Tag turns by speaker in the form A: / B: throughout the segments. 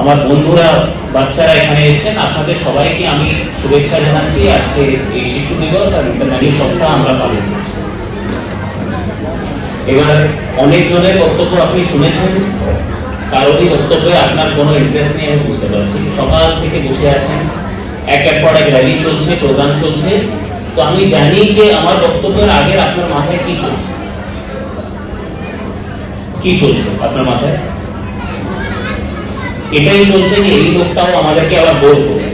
A: আমার বন্ধুরা, বাচ্চারা এখানে এসেছেন, আপনাদের সবাইকে আমি শুভেচ্ছা জানাচ্ছি। আজকে এই শিশু দিবস আর ইন্টারন্যাশনাল সপ্তাহ আমরা পালন করছি। এবার অনেক জনের বক্তব্য আপনি শুনেছেন, কারোরই বক্তব্যে আপনার কোনো ইন্টারেস্ট নেই, আমি বুঝতে পারছি। সকাল থেকে বসে আছেন, এক এক পর এক র্যালি চলছে প্রোগ্রাম চলছে। তো আমি জানি যে আমার বক্তব্যের আগের আপনার মাথায় কি চলছে? কি চলছে আপনার মাথায়? এটাই চলছে যে এই লোকটাও আমাদেরকে আবার বোর করবে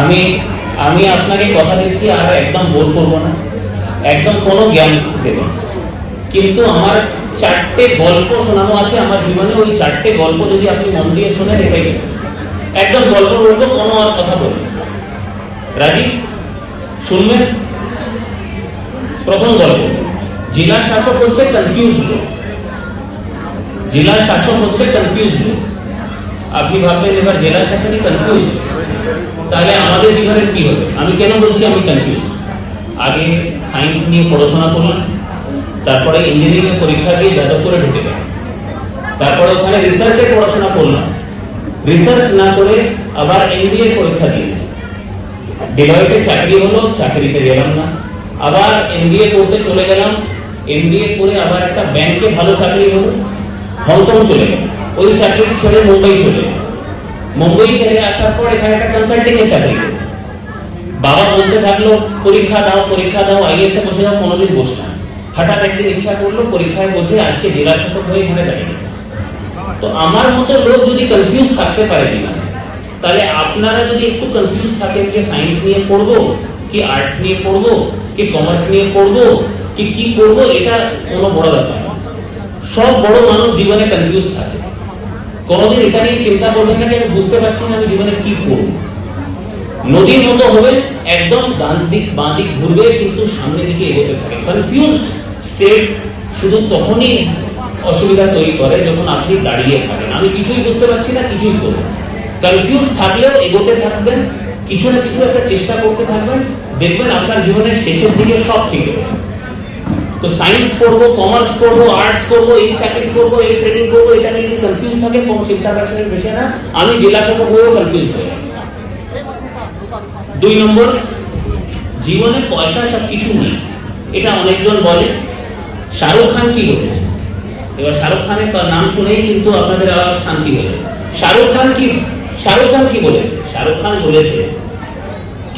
A: আমি আমি আপনাকে কথা দিচ্ছি, আর একদম বোর করব না একদম কোনো জ্ঞান দেব। কিন্তু আমার চারটে গল্প শোনানো আছে, আমার জীবনে ওই চারটে গল্প যদি আপনি মন দিয়ে শোনেন, এটাই। একদম গল্প বলব, কোনো আর কথা বলব। রাজি শুনবেন প্রথম গল্প জেলা শাসক হচ্ছে কনফিউজ লোক জেলা শাসক হচ্ছে কনফিউজ আপনি ভাববেন এবার জেলা শাসকই কনফিউজ তাহলে আমাদের জীবনের কি হবে? আমি কেন বলছি আমি কনফিউজ আগে সায়েন্স নিয়ে পড়াশোনা করলাম, তারপরে ইঞ্জিনিয়ারিং পরীক্ষা দিয়ে যাদবপুরে ঢুকে গেলাম। তারপরে ওখানে রিসার্চের পড়াশোনা করলাম। রিসার্চ না করে আবার এমবিএ পরীক্ষা দিয়ে। ডেলয়েটে চাকরি হলো, চাকরিতে গেলাম না। আবার এমবিএ করতে চলে গেলাম। এমবিএ করে আবার একটা ব্যাংকে ভালো চাকরি হলো। হংকং চলে গেলাম ওই চাকরি ছেড়ে মুম্বাই চলে মুম্বাই ছেড়ে আসার পর এখানে একটা কনসাল্টিং এর চাকরি বাবা বলতে থাকল, পরীক্ষা দাও পরীক্ষা দাও আইএস এ বসে যাও, কোনোদিন বসলাম হঠাৎ একদিন ইচ্ছা করল, পরীক্ষায় বসে আজকে জেলা শাসক হয়ে এখানে দাঁড়িয়ে তো আমার মতো লোক যদি কনফিউজ থাকতে পারে কিনা, তাহলে আপনারা যদি একটু কনফিউজ থাকেন যে সায়েন্স নিয়ে পড়ব, কি আর্টস নিয়ে পড়ব, কি কমার্স নিয়ে পড়ব, কি কি করব, এটা কোনো বড় ব্যাপার না। সব বড় মানুষ জীবনে কনফিউজ থাকে। কোনোদিন এটা নিয়ে চিন্তা করবেন না যে আমি বুঝতে পারছি না আমি জীবনে কি করব। নদীর মতো হবে, একদম ডান দিক, বাঁ দিক ঘুরবে, কিন্তু সামনের দিকে এগোতে থাকে। কনফিউজ স্টেট শুধু তখনই অসুবিধা তৈরি করে যখন আপনি দাঁড়িয়ে থাকেন। আমি কিছুই বুঝতে পারছি না, কিছুই করব কনফিউজ থাকলেও এগোতে থাকবেন, কিছু না কিছু একটা চেষ্টা করতে থাকবেন, দেখবেন আপনার জীবনের শেষের দিকে সব ঠিক হবে তো সায়েন্স পড়ব কমার্স পড়ব আর্টস করব এই চাকরি করব, এই ট্রেনিং করব, এটা নিয়ে কনফিউজ থাকে, কোনো চিন্তা ভাবনার বিষয় না। আমি জেলা শাসক হয়েও কনফিউজ হয়ে দুই নম্বর, জীবনে পয়সা সব কিছু নেই। এটা অনেকজন বলে। শাহরুখ খান কি বলেছে? এবার শাহরুখ খানের নাম শুনেই কিন্তু আপনাদের আবার শান্তি হয়ে যাবে। শাহরুখ খান কি শাহরুখ খান কি বলেছে? শাহরুখ খান বলেছে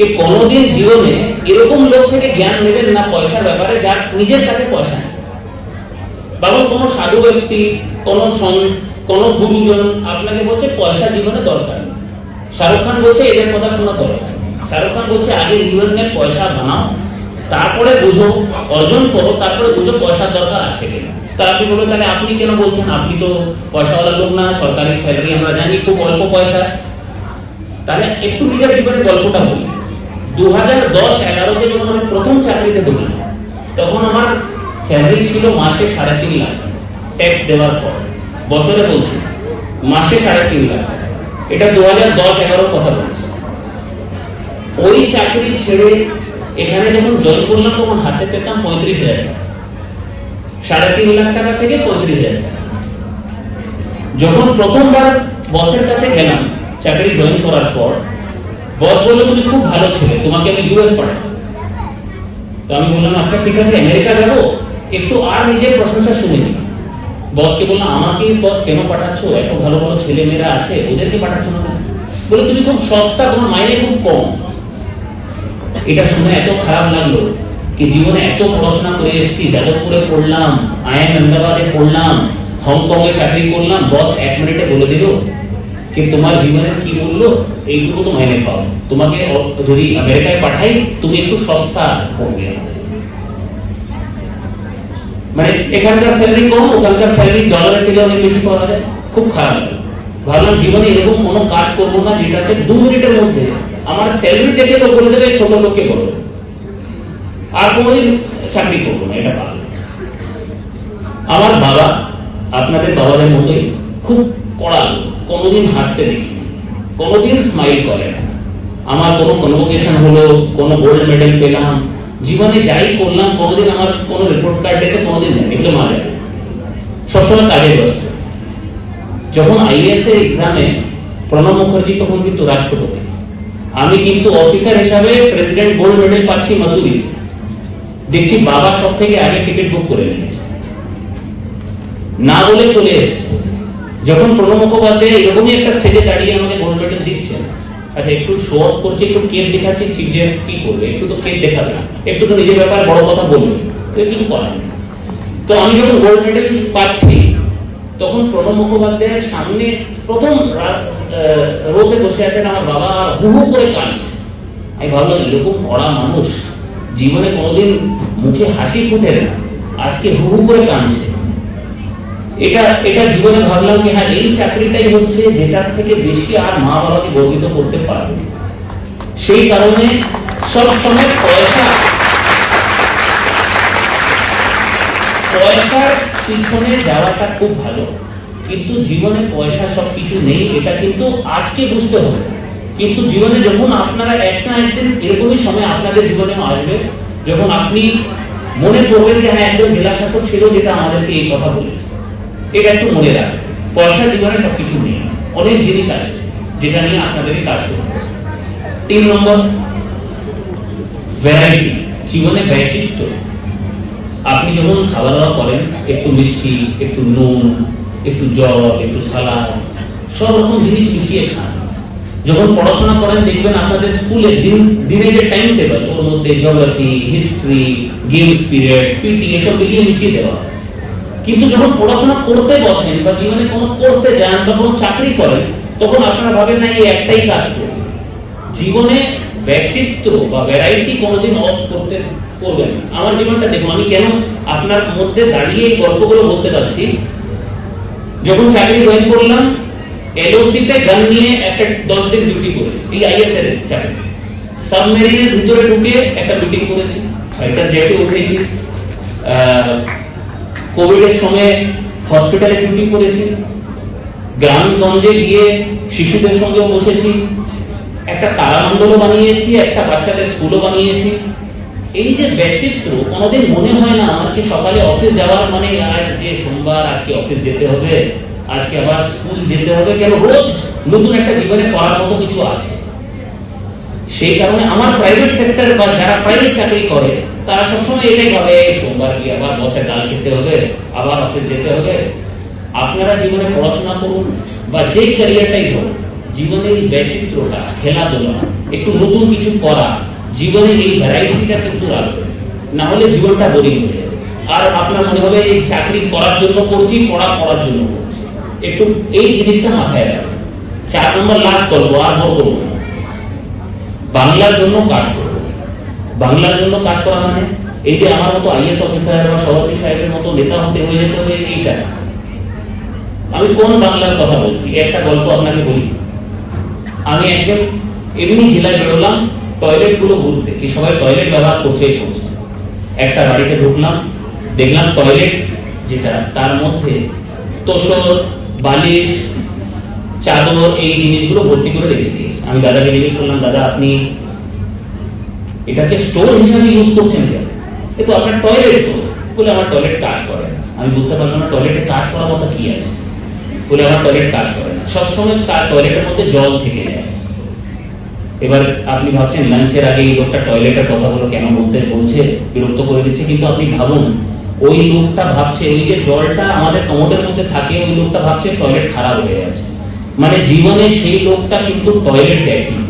A: যে কোনোদিন জীবনে এরকম লোক থেকে জ্ঞান নেবেন না পয়সার ব্যাপারে, যার নিজের কাছে পয়সা নেই। বাবু, কোনো সাধু ব্যক্তি, কোনো সন্ত কোনো গুরুজন আপনাকে বলছে পয়সা জীবনে দরকার। শাহরুখ খান বলছে এদের কথা শোনা দরকার। শাহরুখ খান বলছে আগে জীবনে পয়সা বানাও, তারপরে বুঝো, অর্জন করো, তারপরে বুঝো পয়সার দরকার আছে কিনা। তা আপনি বলবেন, তাহলে আপনি কেন বলছেন? আপনি তো পয়সাওয়ালা লোক না, সরকারি স্যালারি আমরা জানি, খুব অল্প পয়সা। তাহলে একটু নিজের জীবনের গল্পটা বলি। দু দশ এগারোতে যখন আমি প্রথম চাকরিতে ঢুকলাম, তখন আমার স্যালারি ছিল মাসে সাড়ে তিন লাখ। ট্যাক্স দেওয়ার পর। বছরে বলছি, মাসে সাড়ে তিন লাখ। এটা দু হাজার দশ এগারোর কথা বলছি। ওই চাকরি ছেড়ে এখানে যখন জয়েন করলাম, তখন হাতে পেতাম পঁয়ত্রিশ হাজার সাড়ে তিন লাখ টাকা থেকে পঁয়ত্রিশ হাজার যখন প্রথমবার বসের কাছে গেলাম, চাকরি জয়েন করার পর বস বলল তুমি খুব ভালো ছেলে, তোমাকে আমি ইউএস পাঠাবো। তো আমি বললাম আচ্ছা ঠিক আছে আমেরিকা যাব। একটু আর নিজের প্রশংসা শুনে নি বসকে বললাম, আমাকে বস কেন পাঠাচ্ছ? এত ভালো ভালো ছেলে মেয়েরা আছে, ওদেরকে পাঠাচ্ছ না বলে তুমি খুব সস্তা, তোমার মাইনে খুব কম। এটা শুনে এত খারাপ লাগল কি জীবনে এত পড়াশোনা করে এসেছি, যাদবপুরে পড়লাম আইএম আহমেদাবাদে পড়লাম হংকং এ চাকরি করলাম, বস এক মিনিটে বলে দিল কি তোমার জীবনের কি মূল্য, এইটুকু তো মাইনে পাও তোমাকে যদি আমেরিকায় পাঠাই, তুমি একটু সস্তা পড়বে মানে এখানকার স্যালারি কম, ওখানকার স্যালারি ডলারের থেকে অনেক বেশি পাওয়া যায়। খুব খারাপ ভাবলাম জীবনে এরকম কোনো কাজ করব না, যেটাতে দু মিনিটের মধ্যে আমার স্যালারি দেখে তো বলে দেবে, ছোট লোককে করো আর কোনোদিন চাকরি করব না, এটা পারব আমার বাবা, আপনাদের বাবাদের মতোই খুব কড়া লোক। কোনোদিন হাসতে দেখি কোনোদিন স্মাইল করে না। আমার কোনো কনভোকেশন হলো, কোনো গোল্ড মেডেল পেলাম, জীবনে যাই করলাম, কোনোদিন আমার কোনো রিপোর্ট কার্ড ডেতে কোনোদিন নেই, এগুলো মা যায় সবসময় কাজে ব্যস্ত। যখন আইএস এর এক্সামে প্রণব মুখার্জি, তখন কিন্তু রাষ্ট্রপতি। আমি কিন্তু অফিসার হিসাবে প্রেসিডেন্ট গোল্ড মেডেল পাচ্ছি মাসুরি দেখছি বাবা সব থেকে আগে টিকিট বুক করে নিয়েছে। না বলে চলে এসছে। যখন প্রণব মুখোপাধ্যায় এরকমই একটা স্টেজে দাঁড়িয়ে আমাকে গোল্ড মেডেল দিচ্ছে আচ্ছা একটু শো অফ করছে, একটু কেক দেখাচ্ছি চিফ গেস্ট কি করবে, একটু তো কেক দেখাবে না একটু তো নিজের ব্যাপারে বড় কথা বলবে, তো কিছু করার নেই। তো আমি যখন গোল্ড মেডেল পাচ্ছি, তখন প্রণব মুখোপাধ্যায়ের সামনে প্রথম রোতে বসে আছেন আমার বাবা হু হু করে কাঁদছে। আমি ভাবলাম, এরকম কড়া মানুষ জীবনে কোনোদিন মুখে হাসি ফুটে না, আজকে হু হু করে কাঁদছে। এটা এটা জীবনে ভাবলাম কি হ্যাঁ এই চাকরিটাই হচ্ছে যেটার থেকে বেশি আর মা বাবাকে গর্বিত করতে পারবে। সেই কারণে সব সময় পয়সা, পয়সার পিছনে যাওয়াটা খুব ভালো। কিন্তু জীবনে পয়সা সব কিছু নেই, এটা কিন্তু আজকে বুঝতে হবে। কিন্তু জীবনে যখন আপনারা একটা একদিন, এরকমই সময় আপনাদের জীবনে আসবে। যখন আপনি মনে করবেন যে হ্যাঁ একজন জেলা শাসক ছিল যেটা আমাদেরকে এই কথা বলেছে। এটা একটু মনে রাখবেন। পয়সা জীবনে সবকিছু নেই। অনেক জিনিস আছে যেটা নিয়ে আপনাদেরকে কাজ করতে তিন নম্বর ভ্যারাইটি জীবনে বৈচিত্র্য। আপনি যখন খাওয়া দাওয়া করেন, একটু মিষ্টি, একটু নুন, একটু জল, একটু সালাদ, সব রকম জিনিস মিশিয়ে খান। যখন পড়াশোনা করেন, দেখবেন আপনাদের স্কুলে দিন, দিনে যে টাইম টেবিল ওর মধ্যে geography history games period PT এসব মিলিয়ে মিশিয়ে দেওয়া হয়। কিন্তু যখন পড়াশোনা করতে বসেন বা জীবনে কোনো কোর্সে যান বা কোনো চাকরি করেন, তখন আপনারা ভাবেন না, এই একটাই কাজ করব। জীবনে ব্যচিত্র বা ভ্যারাইটি কোনোদিন অফ করতে করবেন। আমার জীবনটা দেখুন, আমি কেন আপনার মধ্যে দাঁড়িয়ে এই গল্পগুলো বলতে পারছি? যখন চাকরি জয়েন করলাম এলওসি তে গান নিয়ে একটা দশ দিন ডিউটি করেছি, এই আইএস এর চাকরি। সাবমেরিনের ভিতরে ঢুকে একটা মিটিং করেছি ফাইটার জেটে উঠেছি। কোভিড এর সময় হসপিটালে ডিউটি করেছি। গ্রামগঞ্জে গিয়ে শিশুদের সঙ্গে বসেছি। একটা তারামণ্ডলও বানিয়েছি, একটা বাচ্চাদের স্কুলও বানিয়েছি। এই যে ব্যচিত্র কোনোদিন মনে হয় না আমার কি সকালে অফিস যাওয়ার মানে আর যে সোমবার, আজকে অফিস যেতে হবে, আজকে আবার স্কুল যেতে হবে। কেন রোজ নতুন একটা জীবনে করার মতো কিছু আছে। সেই কারণে আমার প্রাইভেট সেক্টর বা যারা প্রাইভেট চাকরি করে তারা সবসময় এটাই ভাবে সোমবার গিয়ে আবার বসে ডাল খেতে হবে? আবার অফিস যেতে হবে? আপনারা জীবনে পড়াশোনা করুন বা যেই ক্যারিয়ারটাই হোক জীবনের এই বৈচিত্র্যটা, খেলাধুলা, একটু নতুন কিছু করা, জীবনে এই ভ্যারাইটিটা কিন্তু রাখবেন না হলে জীবনটা বোরিং হয়ে যাবে আর আপনার মনে হবে, এই চাকরি করার জন্য করছি, পড়া করার জন্য করছি। একটু এই জিনিসটা মাথায় রাখবেন চার নম্বর লাস্ট গল্প, আর বড় করব বাংলার জন্য কাজ করব বাংলার জন্য কাজ করা মানে? এই যে আমার মতো আইএস অফিসার বা সভাপতি সাহেবের মতো নেতা হতে হয়ে যেতে হবে এইটা। আমি কোন বাংলার কথা বলছি? একটা গল্প আপনাকে বলি। আমি একদিন এমনি জেলায় বেরোলাম টয়লেটগুলো ঘুরতে। কি সবাই টয়লেট ব্যবহার করছে। একটা বাড়িতে ঢুকলাম, দেখলাম টয়লেট যেটা, তার মধ্যে তোষর, বালিশ, চাদর, এই জিনিসগুলো ভর্তি করে রেখে দিয়েছে। আমি দাদাকে জিজ্ঞেস করলাম, দাদা, আপনি এটাকে স্টোর হিসাবে ইউজ করছেন কেন? এ তো আপনার টয়লেট তো। বলে আমার টয়লেট কাজ করে না। আমি বুঝতে পারলাম না টয়লেটে কাজ করার মতো কি আছে। বলে আমার টয়লেট কাজ করে না। সবসময় তার টয়লেটের মধ্যে জল থেকে যায়। এবার আপনি ভাবছেন লাঞ্চের আগে এই লোকটা টয়লেটের কথাগুলো কেন বলতে বলছে? বিরক্ত করে দিচ্ছে। কিন্তু আপনি ভাবুন, ওই লোকটা ভাবছে, ওই যে জলটা আমাদের কমোডের মধ্যে থাকে, ওই লোকটা ভাবছে টয়লেট খারাপ হয়ে গেছে। মানে জীবনে সেই লোকটা কিন্তু টয়লেট দেখেনি।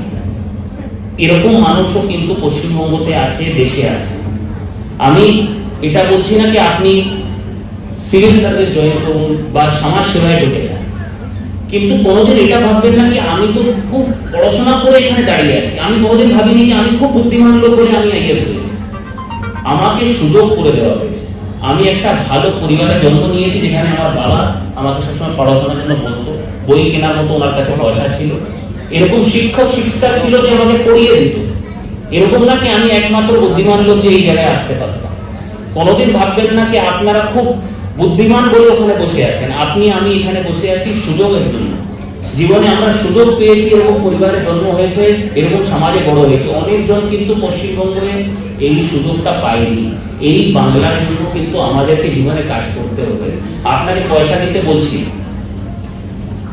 A: এরকম মানুষও কিন্তু পশ্চিমবঙ্গতে আছে, দেশে আছে। আমি এটা বলছি না কি আপনি সিভিল সার্ভিস জয়েন করুন বা সমাজ সেবায় ঢুকে যান। কিন্তু কোনোদিন এটা ভাববেন না কি আমি তো খুব পড়াশোনা করে এখানে দাঁড়িয়ে আছি। আমি কোনোদিন ভাবিনি যে আমি খুব বুদ্ধিমান লোক বলে আমি আইএস হয়েছি আমাকে সুযোগ করে দেওয়া হয়েছে। আমি একটা ভালো পরিবারে জন্ম নিয়েছি যেখানে আমার বাবা আমাকে সবসময় পড়াশোনার জন্য বলতো। বই কেনার মতো ওনার কাছে পয়সা ছিল। এরকম শিক্ষক শিক্ষিকা ছিল যে আমাকে পড়িয়ে দিত। এরকম না কি আমি একমাত্র বুদ্ধিমান লোক যে এই জায়গায় আসতে পারতাম। কোনোদিন ভাববেন না কি আপনারা খুব বুদ্ধিমান বলে ওখানে বসে আছেন। আপনি, আমি এখানে বসে আছি সুযোগের জন্য। জীবনে আমরা সুযোগ পেয়েছি, এরকম পরিবারে জন্ম হয়েছে, এরকম সমাজে বড় হয়েছে। অনেকজন কিন্তু পশ্চিমবঙ্গে এই সুযোগটা পায়নি। এই বাংলার জন্য কিন্তু আমাদেরকে জীবনে কাজ করতে হবে। আপনাকে পয়সা দিতে বলছি।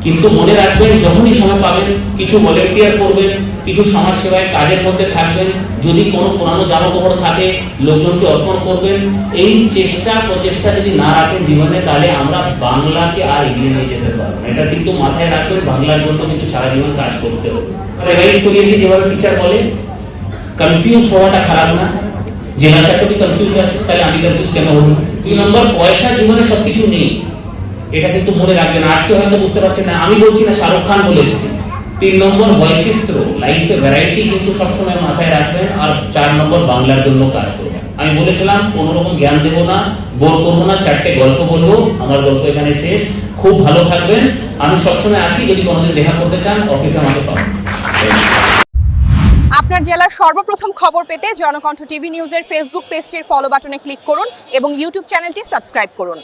A: কিন্তু মনে রাখবেন, যখনই সময় পাবেন, কিছু ভলেন্টিয়ার করবেন, কিছু সমাজ সেবায় কাজের মধ্যে থাকবেন, যদি কোনো পুরানো জামা কাপড় থাকে, লোকজনকে অর্পণ করবেন, এই চেষ্টা, প্রচেষ্টা যদি না রাখেন জীবনে, তাহলে আমরা বাংলাকে আর এগিয়ে নিয়ে যেতে পারব। এটা কিন্তু মাথায় রাখবেন, বাংলার জন্য কিন্তু সারা জীবন কাজ করতে হবে। রিভাইজ করিয়ে যেভাবে টিচার বলে কনফিউজ হওয়াটা খারাপ না। জেলা শাসকই কনফিউজ আছে, তাহলে আমি কনফিউজ কেন হব? দুই নম্বর, পয়সা জীবনে সবকিছু নেই। এটা কিন্তু মনে রাখবেন আজকে হয়তো বুঝতে পারছেন না, আমি বলছি না, শাহরুখ খান বলেছে। তিন নম্বর বৈচিত্র্য, লাইফে ভ্যারাইটি কিন্তু সবসময় মাথায় রাখবেন আর চার নম্বর বাংলার জন্য কাজ করবেন। আমি বলেছিলাম কোনো রকম জ্ঞান দেবো না, বোর করব না, চারটে গল্প বলব, আমার গল্প এখানে শেষ। খুব ভালো থাকবেন। আমি সবসময় আছি, যদি কোনোদিন দেখা করতে চান অফিসে আমাকে পাবেন।
B: আপনার জেলার সর্বপ্রথম খবর পেতে জনকণ্ঠ টিভি নিউজের ফেসবুক পেজটির ফলো বাটনে ক্লিক করুন এবং ইউটিউব চ্যানেলটি সাবস্ক্রাইব করুন।